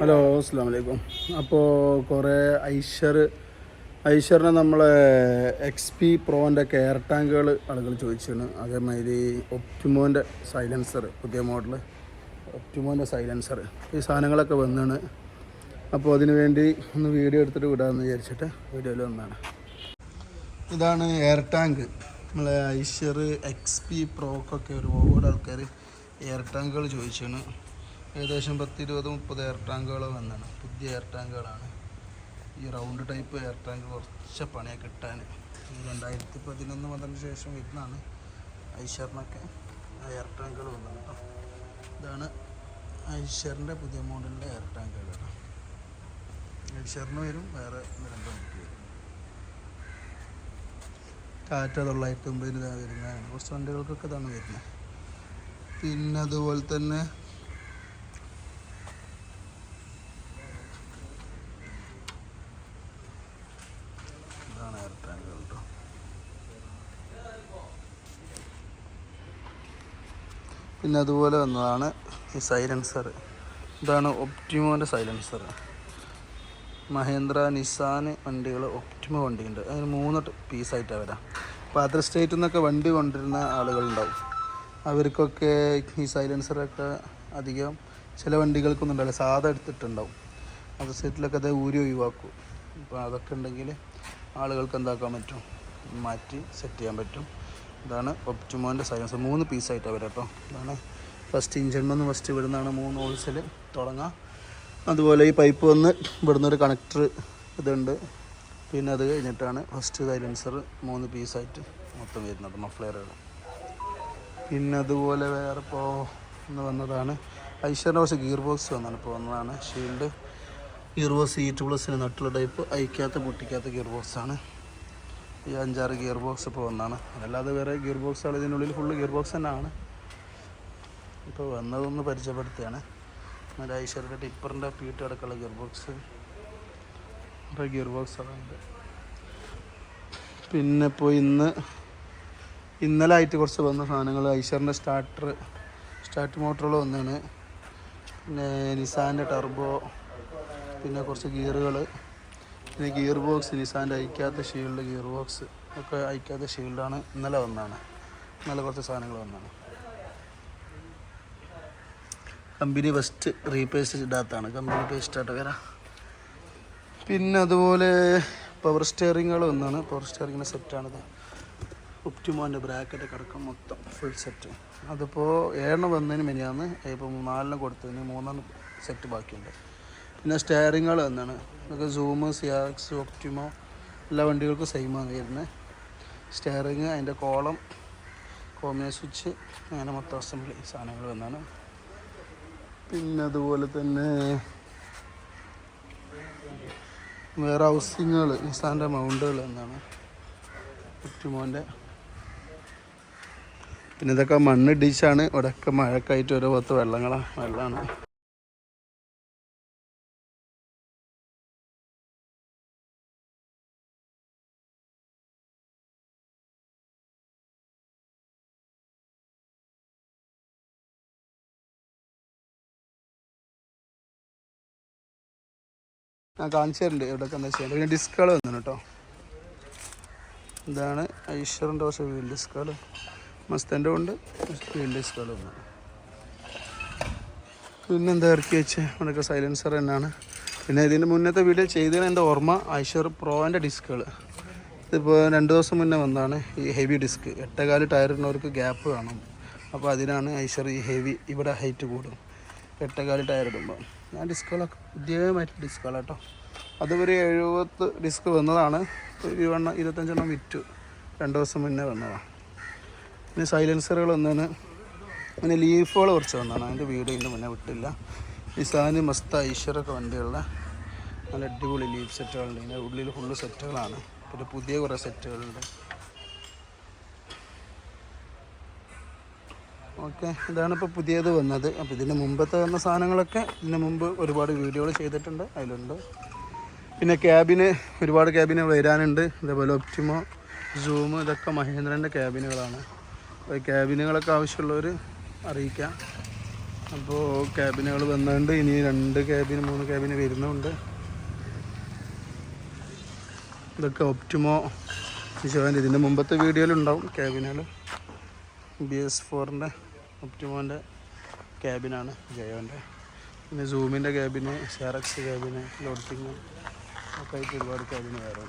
Hello അസ്സാം വലൈക്കും അപ്പോൾ കുറേ ഐഷർ ഐഷറിനെ നമ്മളെ എക്സ് പി പ്രോന്റെ കെയർ ടാങ്കുകൾ ആളുകൾ ചോദിച്ചിരുന്നു. അതേമാതിരി ഒപ്റ്റിമോന്റെ സൈലൻസർ പുതിയ മോഡൽ ഒപ്റ്റിമോന്റെ സൈലൻസർ ഈ സാധനങ്ങളൊക്കെ വന്നാണ്. അപ്പോൾ അതിനു വേണ്ടി ഒന്ന് വീഡിയോ എടുത്തിട്ട് വിടാമെന്ന് വിചാരിച്ചിട്ട് വീഡിയോയിൽ വന്നാണ് ഇതാണ് എയർ ടാങ്ക്. നമ്മളെ ഐഷർ എക്സ് പി പ്രോക്കൊക്കെ ഒരുപാട് ആൾക്കാർ എയർ ടാങ്കുകൾ ചോദിച്ചാണ് ഏകദേശം പത്ത് ഇരുപത് മുപ്പത് എയർ ടാങ്കുകൾ വന്നാണ്. പുതിയ എയർ ടാങ്കുകളാണ് ഈ റൗണ്ട് ടൈപ്പ് എയർ ടാങ്ക് കുറച്ച് പണിയൊക്കെ കിട്ടാൻ രണ്ടായിരത്തി പതിനൊന്ന് വന്നതിന് ശേഷം വരുന്നതാണ് ഐഷറിനൊക്കെ എയർ ടാങ്കുകൾ വന്നത് കേട്ടോ. ഇതാണ് ഐഷറിന്റെ പുതിയ മോഡലിന്റെ എയർ ടാങ്കുകൾ കേട്ടോ. ഐഷറിന് വരും വേറെ രണ്ടും കാറ്റ തൊള്ളായിരത്തി ഒമ്പതിന് വരുന്നതാണ്. കുറച്ച് വണ്ടികൾക്കൊക്കെ ഇതാണ് വരുന്നത്. പിന്നെ അതുപോലെ തന്നെ ഇതാണ് എയർ ടാങ്കുകൾ കേട്ടോ പിന്നെ അതുപോലെ വന്നതാണ് ഈ സൈലൻസർ ഇതാണ് ഒപ്റ്റിമോന്റെ സൈലൻസർ മഹേന്ദ്ര നിസാൻ വണ്ടികൾ ഒപ്റ്റിമോ വണ്ടിയുണ്ട് അതിന് മൂന്ന് പീസായിട്ടാണ് വരാം. അപ്പോൾ അതർ സ്റ്റേറ്റിൽ നിന്നൊക്കെ വണ്ടി കൊണ്ടിരുന്ന ആളുകളുണ്ടാവും. അവർക്കൊക്കെ ഈ സൈലൻസറൊക്കെ അധികം ചില വണ്ടികൾക്കൊന്നും ഉണ്ടാവില്ല. സാധാ എടുത്തിട്ടുണ്ടാവും. അതർ സ്റ്റേറ്റിലൊക്കെ അത് ഊരി ഒഴിവാക്കും. അപ്പോൾ അതൊക്കെ ഉണ്ടെങ്കിൽ ആളുകൾക്ക് എന്താക്കാൻ പറ്റും? മാറ്റി സെറ്റ് ചെയ്യാൻ പറ്റും. ഇതാണ് ഒപ്റ്റിമോന്റെ സൈലൻസർ മൂന്ന് പീസായിട്ടാണ് വരാം കേട്ടോ ഇതാണ് ഫസ്റ്റ് ഇഞ്ചിൻ വന്ന് ഫസ്റ്റ് ഇവിടുന്നാണ് മൂന്ന് ഹോൾസിൽ തുടങ്ങാം. അതുപോലെ ഈ പൈപ്പ് വന്ന് ഇവിടുന്ന് ഒരു കണക്ടർ ഇതുണ്ട്. പിന്നെ അത് കഴിഞ്ഞിട്ടാണ് ഫസ്റ്റ് സൈലൻസർ മൂന്ന് പീസായിട്ട് മൊത്തം വരുന്നത് മഫ്ലെയറുകൾ പിന്നെ അതുപോലെ വേറെ ഇപ്പോൾ ഇന്ന് വന്നതാണ് ഐശ്വറിന്റെ കുറച്ച് ഗിയർ ബോക്സ് വന്നാണ്. ഇപ്പോൾ വന്നതാണ് ഷീൽഡ് ഗിയർ ബോക്സ് ഈറ്റ് പ്ലസിന് നട്ടുള്ള ടൈപ്പ് അയക്കാത്ത പൊട്ടിക്കാത്ത ഗിയർ ബോക്സാണ് ഈ അഞ്ചാറ് ഗിയർ ബോക്സ് ഇപ്പോൾ വന്നതാണ് അതല്ലാതെ വേറെ ഗിയർ ബോക്സുകൾ ഇതിനുള്ളിൽ ഫുള്ള് ഗിയർ ബോക്സ് തന്നെയാണ്. ഇപ്പോൾ വന്നതൊന്ന് പരിചയപ്പെടുത്തുകയാണ് ഒരു ഐശ്വരുടെ ടിപ്പറിന്റെ പീട്ട് അടക്കമുള്ള ഗിയർ ബോക്സ് ഇപ്പോൾ ഗിയർ ബോക്സുകളുണ്ട് പിന്നെ ഇപ്പോൾ ഇന്ന് ഇന്നലെ ആയിട്ട് കുറച്ച് വന്ന സാധനങ്ങൾ ഐശ്വറിന്റെ സ്റ്റാർട്ടർ സ്റ്റാർട്ട് മോട്ടറുകൾ വന്നാണ് പിന്നെ നിസാന്റെ ടർബോ പിന്നെ കുറച്ച് ഗിയറുകൾ പിന്നെ ഗിയർ ബോക്സ് നിസാന്റെ അയക്കാത്ത ഷീൽഡ് ഗിയർ ബോക്സ് ഒക്കെ അയക്കാത്ത ഷീൽഡാണ് ഇന്നലെ വന്നാണ് ഇന്നലെ കുറച്ച് സാധനങ്ങൾ വന്നതാണ്. കമ്പനി ബെസ്റ്റ് റീപേസ്റ്റ് ഇടാത്താണ്. കമ്പനി പേസ്റ്റ് വരാം. പിന്നെ അതുപോലെ പവർ സ്റ്റിയറിങ്ങുകൾ ഒന്നാണ് പവർ സ്റ്റിയറിങ്ങിന്റെ സെറ്റാണിത് ഒപ്റ്റിമോന്റെ ബ്രാക്കറ്റ് കിടക്കും മൊത്തം ഫുൾ സെറ്റ് അതിപ്പോൾ ഏഴെണ്ണം വന്നതിന് മിനിയാന്ന് ഇപ്പോൾ നാലെണ്ണം കൊടുത്തതിന് മൂന്നെണ്ണം സെറ്റ് ബാക്കിയുണ്ട്. പിന്നെ സ്റ്റിയറിങ്ങുകൾ എന്നാണ് ഇതൊക്കെ സൂമ് സിയാക്സ് ഒപ്റ്റിമോ എല്ലാ വണ്ടികൾക്കും സെയിമാണ് വരുന്നത് സ്റ്റെയറിങ് അതിന്റെ കോളം കോമിയ സ്വിച്ച് അങ്ങനെ മൊത്തം അസംബ്ലി സാധനങ്ങൾ വന്നാണ്. പിന്നെ അതുപോലെ തന്നെ വേറെ ഹൗസിങ്ങുകൾ നിസാന്റെ മൗണ്ടുകൾ എന്നാണ് ഒപ്റ്റിമോന്റെ പിന്നെ ഇതൊക്കെ മണ്ണ് ഡിഷാണ് ഇവിടെയൊക്കെ മഴക്കായിട്ട് ഓരോ പത്ത് വെള്ളങ്ങളാണ്. വെള്ളമാണ്. ഞാൻ കാണിച്ചു തരുന്നുണ്ട് എവിടെയൊക്കെ എന്താ ചെയ്യാൻ പിന്നെ ഡിസ്കുകൾ വന്നു കേട്ടോ ഇതാണ് ഐശ്വറിന്റെ പക്ഷേ വീൽ ഡിസ്കുകൾ. മസ്തന്റെ ഉണ്ട് വീൽ ഡിസ്കുകൾ വന്നു. പിന്നെ എന്താ ഇറക്കി വെച്ച്? ഇവിടെയൊക്കെ സൈലൻസർ തന്നെയാണ്. പിന്നെ ഇതിന്റെ മുന്നത്തെ വീഡിയോ ചെയ്തതിന് എന്റെ ഓർമ്മ ഐശ്വർ പ്രോന്റെ ഡിസ്കുകൾ. ഇതിപ്പോൾ രണ്ട് ദിവസം മുന്നേ വന്നതാണ് ഈ ഹെവി ഡിസ്ക്. എട്ടേകാൽ ടയറിനവർക്ക് ഗ്യാപ്പ് കാണും അപ്പോൾ അതിനാണ് ഐശ്വർ ഈ ഹെവി ഇവിടെ ഹൈറ്റ് കൂടും. എട്ടേകാൽ ടയർ ഇടുമ്പോൾ ഞാൻ ഡിസ്കുകളൊക്കെ ഉദ്യോഗമായിട്ട് ഡിസ്കുകളാണ് കേട്ടോ അത് ഒരു എഴുപത്ത് ഡിസ്ക് വന്നതാണ് ഇരുപണ്ണം ഇരുപത്തഞ്ചെണ്ണം വിറ്റു. രണ്ട് ദിവസം മുന്നേ വന്നതാണ്. പിന്നെ സൈലൻസറുകൾ വന്നതിന് പിന്നെ ലീഫുകൾ കുറച്ച് വന്നതാണ്. അതിന്റെ വീട് ഇതിന്റെ മുന്നേ വിട്ടില്ല. നിസാന് മസ്ത ഐശ്വരൊക്കെ വണ്ടിയുള്ള നല്ല അടിപൊളി ലീഫ് സെറ്റുകളുണ്ട് ഇതിന്റെ ഉള്ളിൽ ഫുള്ള് സെറ്റുകളാണ് പിന്നെ പുതിയ കുറേ സെറ്റുകളുണ്ട് ഓക്കെ ഇതാണ് ഇപ്പോൾ പുതിയത് വന്നത്. അപ്പോൾ ഇതിന് മുമ്പത്തെ വന്ന സാധനങ്ങളൊക്കെ ഇതിന് മുമ്പ് ഒരുപാട് വീഡിയോകൾ ചെയ്തിട്ടുണ്ട്. അതിലുണ്ട്. പിന്നെ ക്യാബിന് ഒരുപാട് ക്യാബിന് വരാനുണ്ട്. അതേപോലെ ഒപ്റ്റിമോ സൂം ഇതൊക്കെ മഹേന്ദ്രന്റെ ക്യാബിനുകളാണ് അപ്പോൾ ക്യാബിനുകളൊക്കെ ആവശ്യമുള്ളവർ അറിയിക്കാം. അപ്പോൾ ക്യാബിനുകൾ വന്നുകൊണ്ട് ഇനി രണ്ട് ക്യാബിന് മൂന്ന് ക്യാബിന് വരുന്നുണ്ട് ഇതൊക്കെ ഒപ്റ്റിമോ വിശവാന്റെ ഇതിന്റെ മുമ്പത്തെ വീഡിയോയിലുണ്ടാവും ക്യാബിനുകൾ ബി എസ് ഫോറിന്റെ ഒപ്റ്റിമോന്റെ ക്യാബിനാണ് ജയോന്റെ പിന്നെ സൂമിന്റെ ക്യാബിന് ഷെയറക്സ് ക്യാബിന് ലോട്ടിങ് ഒക്കെ ആയിട്ട് ഒരുപാട് കാര്യങ്ങൾ വേറെ